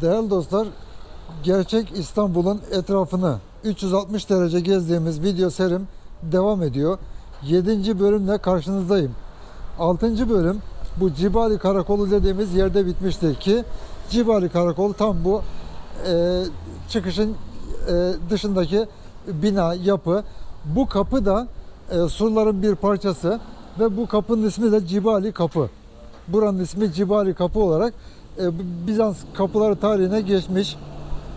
Değerli dostlar, gerçek İstanbul'un etrafını 360 derece gezdiğimiz video serim devam ediyor. 7. bölümle karşınızdayım. 6. bölüm bu Cibali Karakolu dediğimiz yerde bitmiştir ki Cibali Karakolu tam bu e, çıkışın e, dışındaki bina, yapı. Bu kapı da e, surların bir parçası ve bu kapının ismi de Cibali Kapı. Buranın ismi Cibali Kapı olarak Bizans kapıları tarihine geçmiş.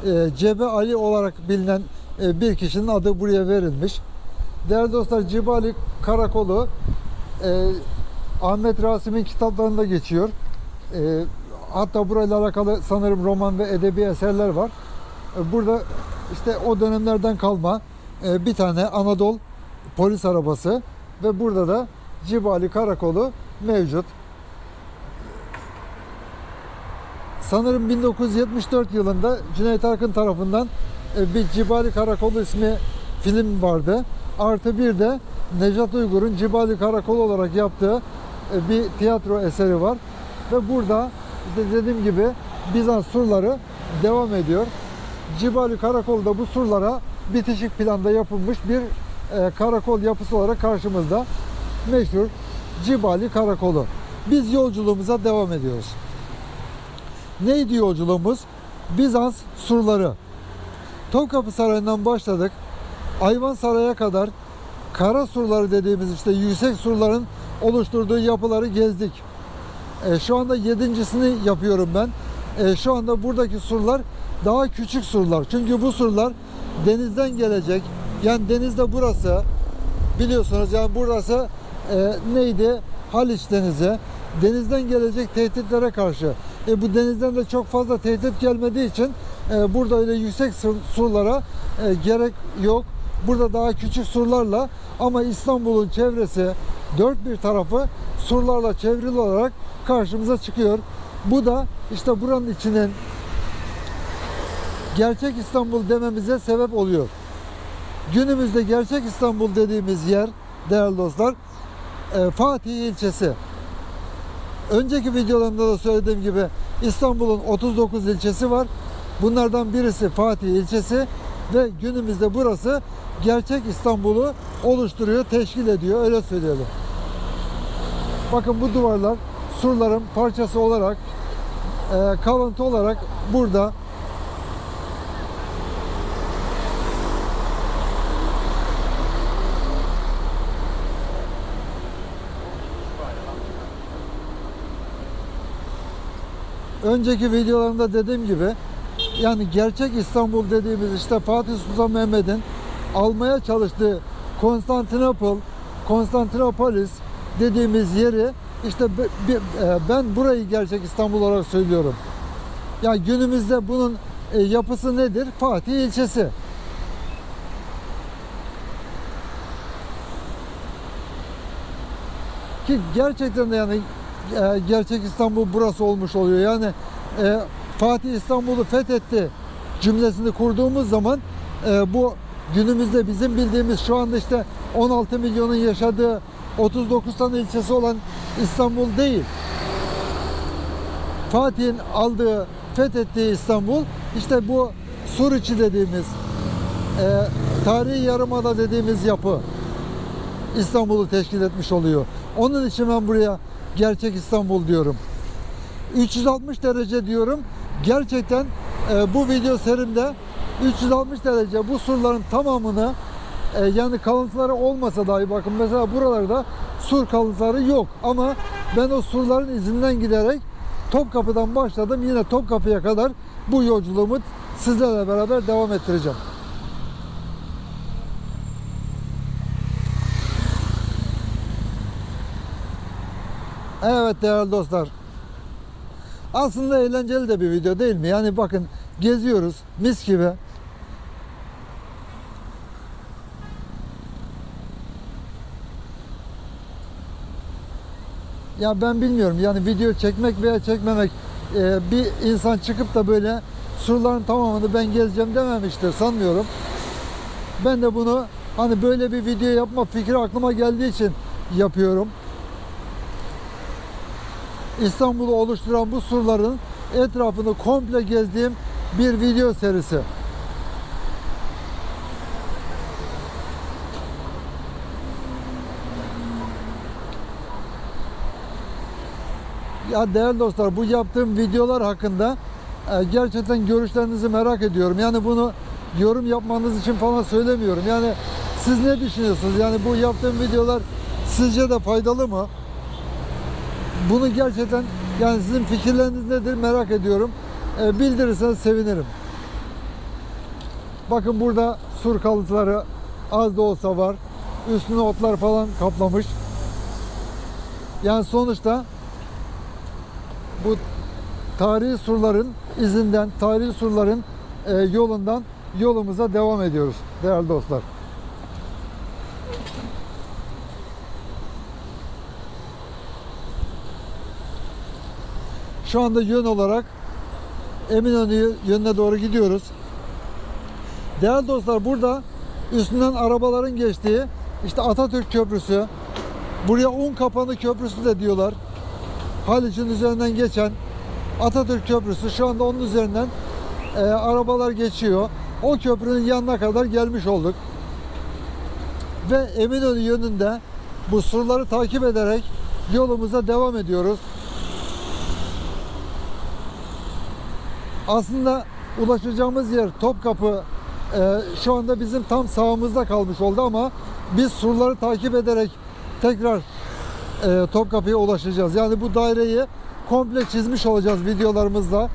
E, Cebe Ali olarak bilinen e, bir kişinin adı buraya verilmiş. Değerli dostlar Cibali Karakolu e, Ahmet Rasim'in kitaplarında geçiyor. E, hatta burayla alakalı sanırım roman ve edebi eserler var. E, burada işte o dönemlerden kalma e, bir tane Anadolu polis arabası ve burada da Cibali Karakolu mevcut. Sanırım 1974 yılında Cüneyt Arkın tarafından e, bir Cibali Karakolu ismi film vardı. Artı bir de Necat Uygur'un Cibali Karakolu olarak yaptığı e, bir tiyatro eseri var. Ve burada işte dediğim gibi Bizans surları devam ediyor. Cibali Karakolu da bu surlara bitişik planda yapılmış bir e, karakol yapısı olarak karşımızda. Meşhur Cibali Karakolu. Biz yolculuğumuza devam ediyoruz. Neydi yolculuğumuz? Bizans surları. Topkapı Sarayı'ndan başladık. Ayvansaray'a kadar kara surları dediğimiz işte yüksek surların oluşturduğu yapıları gezdik. E, şu anda yedincisini yapıyorum ben. E, şu anda buradaki surlar daha küçük surlar. Çünkü bu surlar denizden gelecek. Yani denizde burası biliyorsunuz yani burası e, neydi? Haliç Denizi. Denizden gelecek tehditlere karşı. E, bu denizden de çok fazla tehdit gelmediği için e, burada öyle yüksek sur- surlara e, gerek yok. Burada daha küçük surlarla ama İstanbul'un çevresi dört bir tarafı surlarla çevrili olarak karşımıza çıkıyor. Bu da işte buranın içinin gerçek İstanbul dememize sebep oluyor. Günümüzde gerçek İstanbul dediğimiz yer değerli dostlar e, Fatih ilçesi. Önceki videolarımda da söylediğim gibi İstanbul'un 39 ilçesi var. Bunlardan birisi Fatih ilçesi ve günümüzde burası gerçek İstanbul'u oluşturuyor, teşkil ediyor. Öyle söyleyelim. Bakın bu duvarlar surların parçası olarak e, kalıntı olarak burada önceki videolarımda dediğim gibi yani gerçek İstanbul dediğimiz işte Fatih Sultan Mehmet'in almaya çalıştığı Konstantinopol, Konstantinopolis dediğimiz yeri işte e, ben burayı gerçek İstanbul olarak söylüyorum. Ya günümüzde bunun e, yapısı nedir? Fatih ilçesi. Ki gerçekten de yani e, gerçek İstanbul burası olmuş oluyor. Yani e, Fatih İstanbul'u fethetti cümlesini kurduğumuz zaman e, bu günümüzde bizim bildiğimiz şu anda işte 16 milyonun yaşadığı 39 tane ilçesi olan İstanbul değil. Fatih'in aldığı, fethettiği İstanbul işte bu Suriçi dediğimiz e, tarihi yarımada dediğimiz yapı İstanbul'u teşkil etmiş oluyor. Onun için ben buraya gerçek İstanbul diyorum. 360 derece diyorum. Gerçekten e, bu video serimde 360 derece bu surların tamamını e, yani kalıntıları olmasa dahi bakın mesela buralarda sur kalıntıları yok ama ben o surların izinden giderek Topkapı'dan başladım. Yine Topkapı'ya kadar bu yolculuğumu sizlerle beraber devam ettireceğim. Evet değerli dostlar. Aslında eğlenceli de bir video değil mi? Yani bakın geziyoruz mis gibi. Ya ben bilmiyorum yani video çekmek veya çekmemek e, bir insan çıkıp da böyle surların tamamını ben gezeceğim dememiştir sanmıyorum. Ben de bunu hani böyle bir video yapma fikri aklıma geldiği için yapıyorum. İstanbul'u oluşturan bu surların etrafını komple gezdiğim bir video serisi. Ya değerli dostlar bu yaptığım videolar hakkında e, gerçekten görüşlerinizi merak ediyorum. Yani bunu yorum yapmanız için falan söylemiyorum. Yani siz ne düşünüyorsunuz? Yani bu yaptığım videolar sizce de faydalı mı? Bunu gerçekten yani sizin fikirleriniz nedir merak ediyorum. E, bildirirseniz sevinirim. Bakın burada sur kalıntıları az da olsa var. Üstüne otlar falan kaplamış. Yani sonuçta bu tarihi surların izinden, tarihi surların e, yolundan yolumuza devam ediyoruz değerli dostlar. Şu anda yön olarak Eminönü yönüne doğru gidiyoruz. Değerli dostlar burada üstünden arabaların geçtiği işte Atatürk Köprüsü, buraya Un Kapanı Köprüsü de diyorlar. Haliç'in üzerinden geçen Atatürk Köprüsü şu anda onun üzerinden e, arabalar geçiyor. O köprünün yanına kadar gelmiş olduk. Ve Eminönü yönünde bu surları takip ederek yolumuza devam ediyoruz. Aslında ulaşacağımız yer Topkapı e, şu anda bizim tam sağımızda kalmış oldu ama biz surları takip ederek tekrar e, Topkapı'ya ulaşacağız. Yani bu daireyi komple çizmiş olacağız videolarımızda.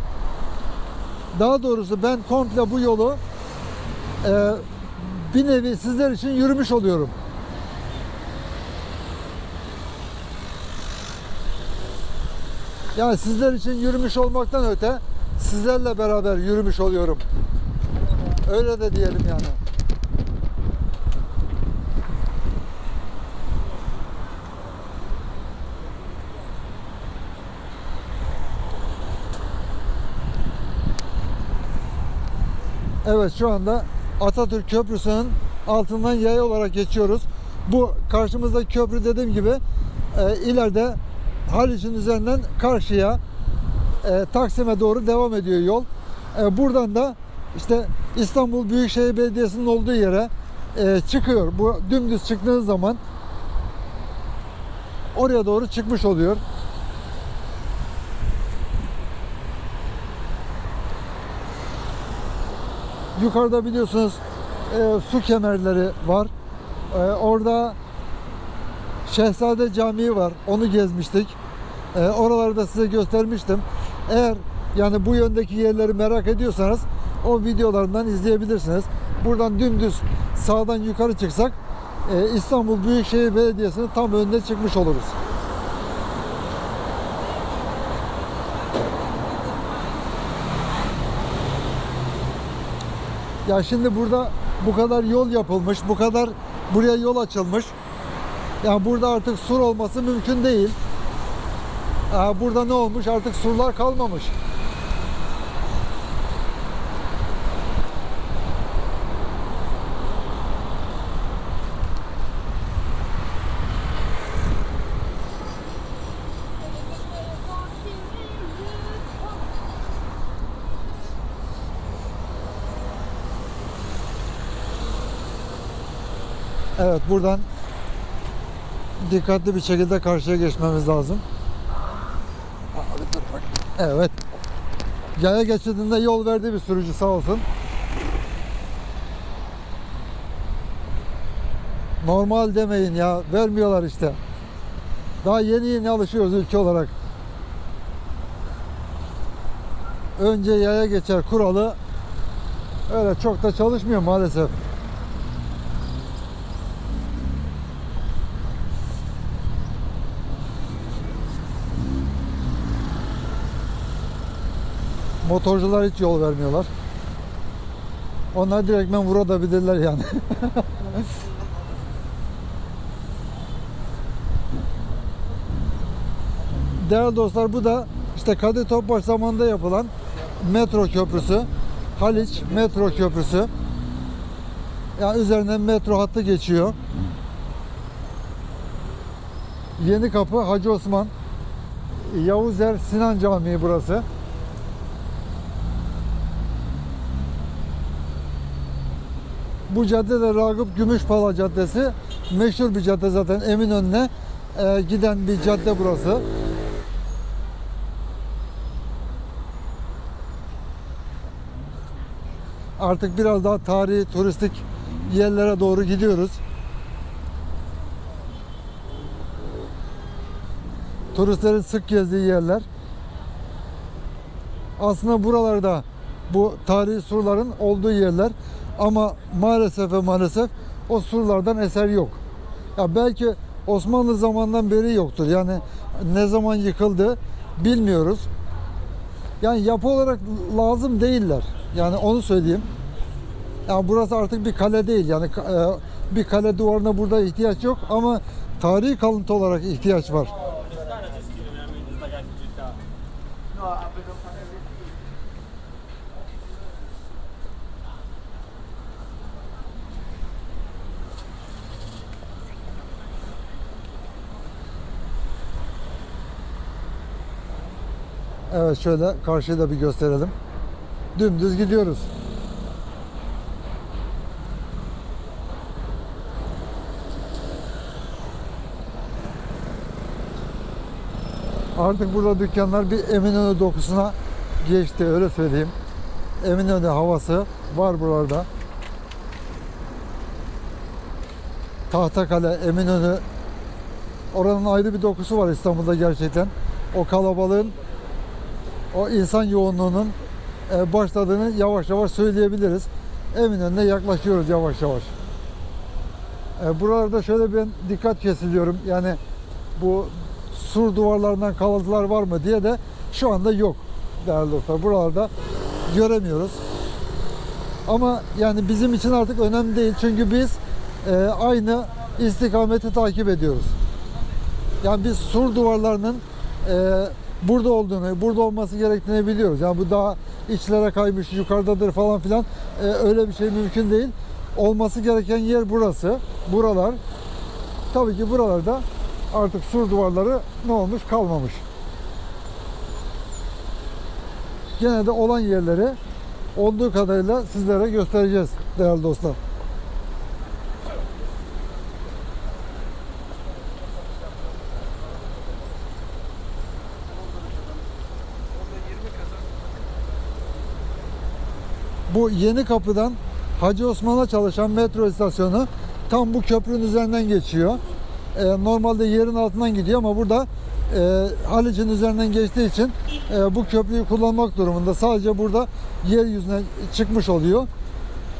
Daha doğrusu ben komple bu yolu e, bir nevi sizler için yürümüş oluyorum. Yani sizler için yürümüş olmaktan öte sizlerle beraber yürümüş oluyorum. Öyle de diyelim yani. Evet şu anda Atatürk Köprüsü'nün altından yaya olarak geçiyoruz. Bu karşımızdaki köprü dediğim gibi e, ileride Haliç'in üzerinden karşıya e, Taksim'e doğru devam ediyor yol. E, buradan da işte İstanbul Büyükşehir Belediyesi'nin olduğu yere e, çıkıyor. Bu dümdüz çıktığınız zaman oraya doğru çıkmış oluyor. Yukarıda biliyorsunuz e, su kemerleri var. E, orada Şehzade Camii var. Onu gezmiştik. E, oraları da size göstermiştim. Eğer yani bu yöndeki yerleri merak ediyorsanız o videolarından izleyebilirsiniz. Buradan dümdüz sağdan yukarı çıksak e, İstanbul Büyükşehir Belediyesi'nin tam önünde çıkmış oluruz. Ya şimdi burada bu kadar yol yapılmış, bu kadar buraya yol açılmış. Yani burada artık sur olması mümkün değil. Aa, burada ne olmuş? Artık surlar kalmamış. Evet buradan dikkatli bir şekilde karşıya geçmemiz lazım. Evet. Yaya geçidinde yol verdi bir sürücü sağ olsun. Normal demeyin ya. Vermiyorlar işte. Daha yeni yeni alışıyoruz ülke olarak. Önce yaya geçer kuralı öyle çok da çalışmıyor maalesef. Motorcular hiç yol vermiyorlar. Onlar direktmen vurabilirler yani. Değerli dostlar bu da işte Kadir Topbaş zamanında yapılan metro köprüsü. Haliç metro köprüsü. Yani üzerinden metro hattı geçiyor. Yeni Kapı Hacı Osman Yavuzer Sinan Camii burası. Bu cadde de Ragıp Gümüşpala Caddesi. Meşhur bir cadde zaten Eminönü'ne e, giden bir cadde burası. Artık biraz daha tarihi, turistik yerlere doğru gidiyoruz. Turistlerin sık gezdiği yerler. Aslında buralarda bu tarihi surların olduğu yerler ama maalesef ve maalesef o surlardan eser yok. Ya belki Osmanlı zamanından beri yoktur. Yani ne zaman yıkıldı bilmiyoruz. Yani yapı olarak lazım değiller. Yani onu söyleyeyim. Yani burası artık bir kale değil. Yani e, bir kale duvarına burada ihtiyaç yok ama tarihi kalıntı olarak ihtiyaç var. Evet şöyle karşıyı da bir gösterelim. Dümdüz gidiyoruz. Artık burada dükkanlar bir Eminönü dokusuna geçti öyle söyleyeyim. Eminönü havası var buralarda. Tahtakale, Eminönü oranın ayrı bir dokusu var İstanbul'da gerçekten. O kalabalığın o insan yoğunluğunun e, başladığını yavaş yavaş söyleyebiliriz. Eminönü'ne yaklaşıyoruz yavaş yavaş. E, Buralarda şöyle bir dikkat kesiliyorum. Yani bu sur duvarlarından kalıntılar var mı diye de şu anda yok değerli dostlar. Buralarda göremiyoruz. Ama yani bizim için artık önemli değil. Çünkü biz e, aynı istikameti takip ediyoruz. Yani biz sur duvarlarının burada olduğunu, burada olması gerektiğini biliyoruz. Yani bu daha içlere kaymış, yukarıdadır falan filan e, öyle bir şey mümkün değil. Olması gereken yer burası, buralar. Tabii ki buralarda artık sur duvarları ne olmuş kalmamış. Gene de olan yerleri olduğu kadarıyla sizlere göstereceğiz değerli dostlar. Bu yeni kapıdan Hacı Osman'a çalışan metro istasyonu tam bu köprünün üzerinden geçiyor. Ee, normalde yerin altından gidiyor ama burada e, Haliç'in üzerinden geçtiği için e, bu köprüyü kullanmak durumunda. Sadece burada yeryüzüne çıkmış oluyor.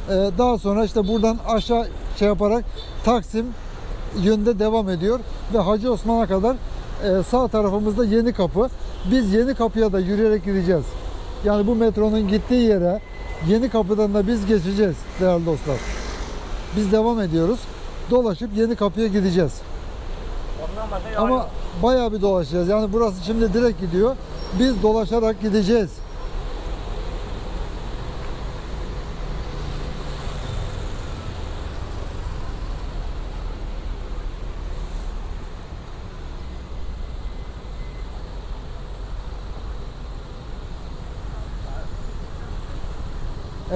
Ee, daha sonra işte buradan aşağı şey yaparak Taksim yönde devam ediyor ve Hacı Osman'a kadar e, sağ tarafımızda yeni kapı. Biz yeni kapıya da yürüyerek gideceğiz. Yani bu metronun gittiği yere yeni kapıdan da biz geçeceğiz değerli dostlar. Biz devam ediyoruz. Dolaşıp yeni kapıya gideceğiz. Ama bayağı bir dolaşacağız. Yani burası şimdi direkt gidiyor. Biz dolaşarak gideceğiz.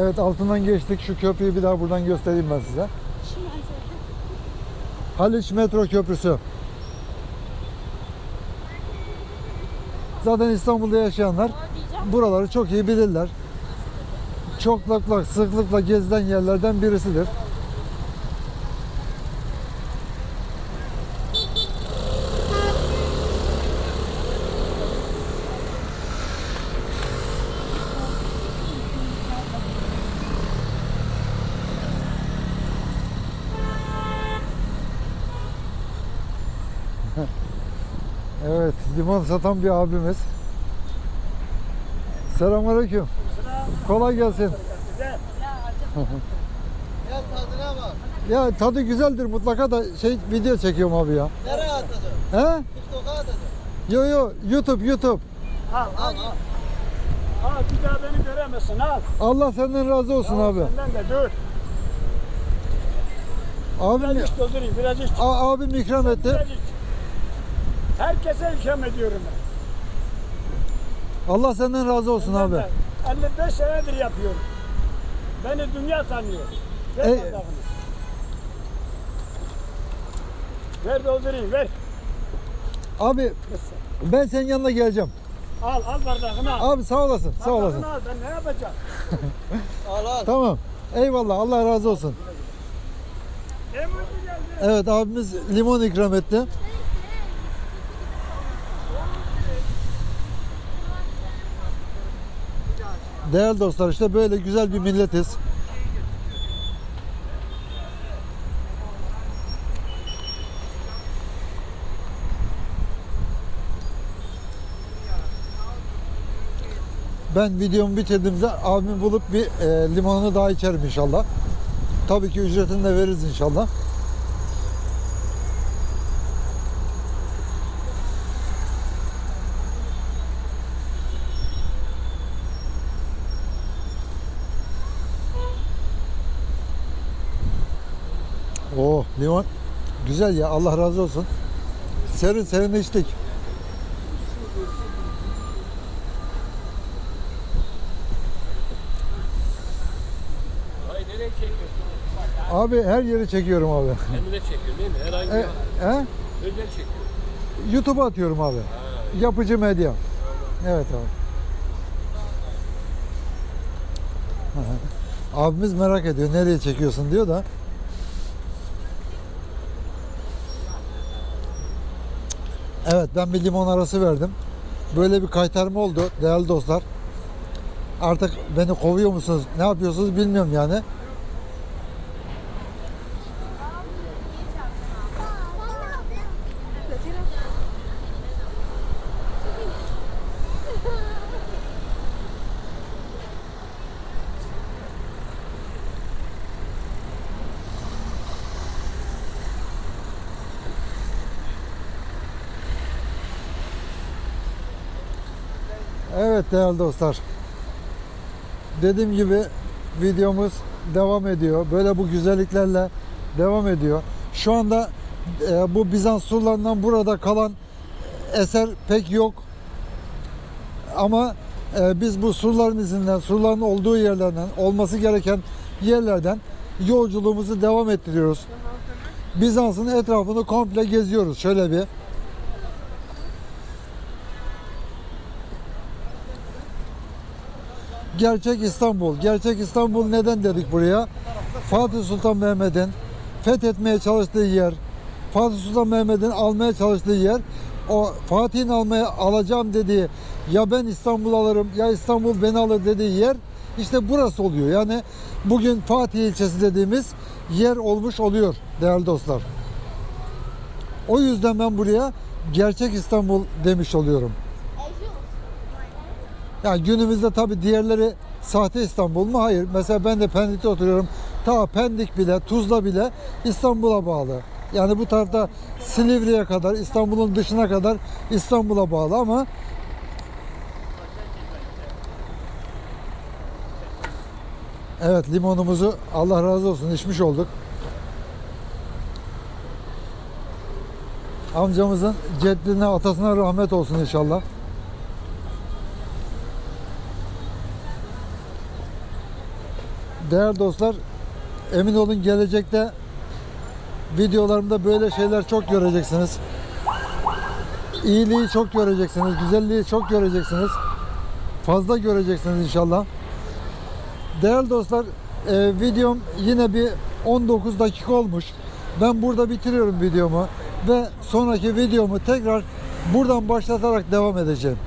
Evet altından geçtik. Şu köprüyü bir daha buradan göstereyim ben size. Haliç Metro Köprüsü. Zaten İstanbul'da yaşayanlar buraları çok iyi bilirler. Çoklukla, sıklıkla gezilen yerlerden birisidir. Limon satan bir abimiz. Selamünaleyküm. Kolay gelsin. Ya. Ya tadı güzeldir mutlaka da şey video çekiyorum abi ya. Nereye atacağım? He? TikTok'a atacağım. Yo yo YouTube YouTube. Al al al. Al bir daha beni göremezsin al. Allah senden razı olsun Al, abi. Senden de dur. Abim, Biraz iç doldurayım biraz iç. a- abim ikram etti. Biraz iç. Herkese ikram ediyorum ben. Allah senden razı olsun Ben abi. de 55 senedir yapıyorum. Beni dünya tanıyor. Ver E- bardağını. Ver doldurayım ver. Abi ben senin yanına geleceğim. Al al bardağını al. Abi sağ olasın. Sağ olasın. Bardağını al ben ne yapacağım? Al al. Tamam. Eyvallah. Allah razı olsun. Emre geldi. Evet abimiz limon ikram etti. Değerli dostlar işte böyle güzel bir milletiz. Ben videomu bitirdiğimde abimi bulup bir e, limonunu daha içerim inşallah. Tabii ki ücretini de veririz inşallah. Limon güzel ya Allah razı olsun. Serin serin içtik. Abi her yeri çekiyorum abi. Kendine çekiyorsun değil mi? Herhangi E, bir he? özel. YouTube'a atıyorum abi. Yapıcı medya. Evet abi. Abimiz merak ediyor nereye çekiyorsun diyor da. Evet ben bir limon arası verdim. Böyle bir kaytarma oldu değerli dostlar. Artık beni kovuyor musunuz? Ne yapıyorsunuz bilmiyorum yani. Evet değerli dostlar. Dediğim gibi videomuz devam ediyor. Böyle bu güzelliklerle devam ediyor. Şu anda e, bu Bizans surlarından burada kalan eser pek yok. Ama e, biz bu surların izinden, surların olduğu yerlerden, olması gereken yerlerden yolculuğumuzu devam ettiriyoruz. Bizans'ın etrafını komple geziyoruz. Şöyle bir Gerçek İstanbul. Gerçek İstanbul neden dedik buraya? Fatih Sultan Mehmet'in fethetmeye çalıştığı yer, Fatih Sultan Mehmet'in almaya çalıştığı yer, o Fatih'in almaya alacağım dediği ya ben İstanbul alırım ya İstanbul beni alır dediği yer işte burası oluyor. Yani bugün Fatih ilçesi dediğimiz yer olmuş oluyor değerli dostlar. O yüzden ben buraya gerçek İstanbul demiş oluyorum. Yani günümüzde tabii diğerleri sahte İstanbul mu? Hayır. Mesela ben de Pendik'te oturuyorum. Ta Pendik bile, Tuzla bile İstanbul'a bağlı. Yani bu tarafta Silivri'ye kadar, İstanbul'un dışına kadar İstanbul'a bağlı ama Evet limonumuzu Allah razı olsun içmiş olduk. Amcamızın ceddine, atasına rahmet olsun inşallah. Değerli dostlar, emin olun gelecekte videolarımda böyle şeyler çok göreceksiniz. İyiliği çok göreceksiniz, güzelliği çok göreceksiniz. Fazla göreceksiniz inşallah. Değerli dostlar, e, videom yine bir 19 dakika olmuş. Ben burada bitiriyorum videomu ve sonraki videomu tekrar buradan başlatarak devam edeceğim.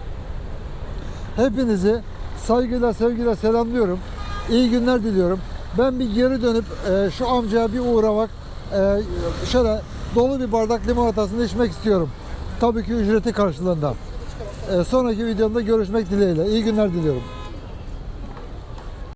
Hepinizi saygıyla sevgiyle selamlıyorum. İyi günler diliyorum. Ben bir geri dönüp e, şu amcaya bir uğramak e, şöyle dolu bir bardak limonatasını içmek istiyorum. Tabii ki ücreti karşılığında. E, sonraki videomda görüşmek dileğiyle. İyi günler diliyorum.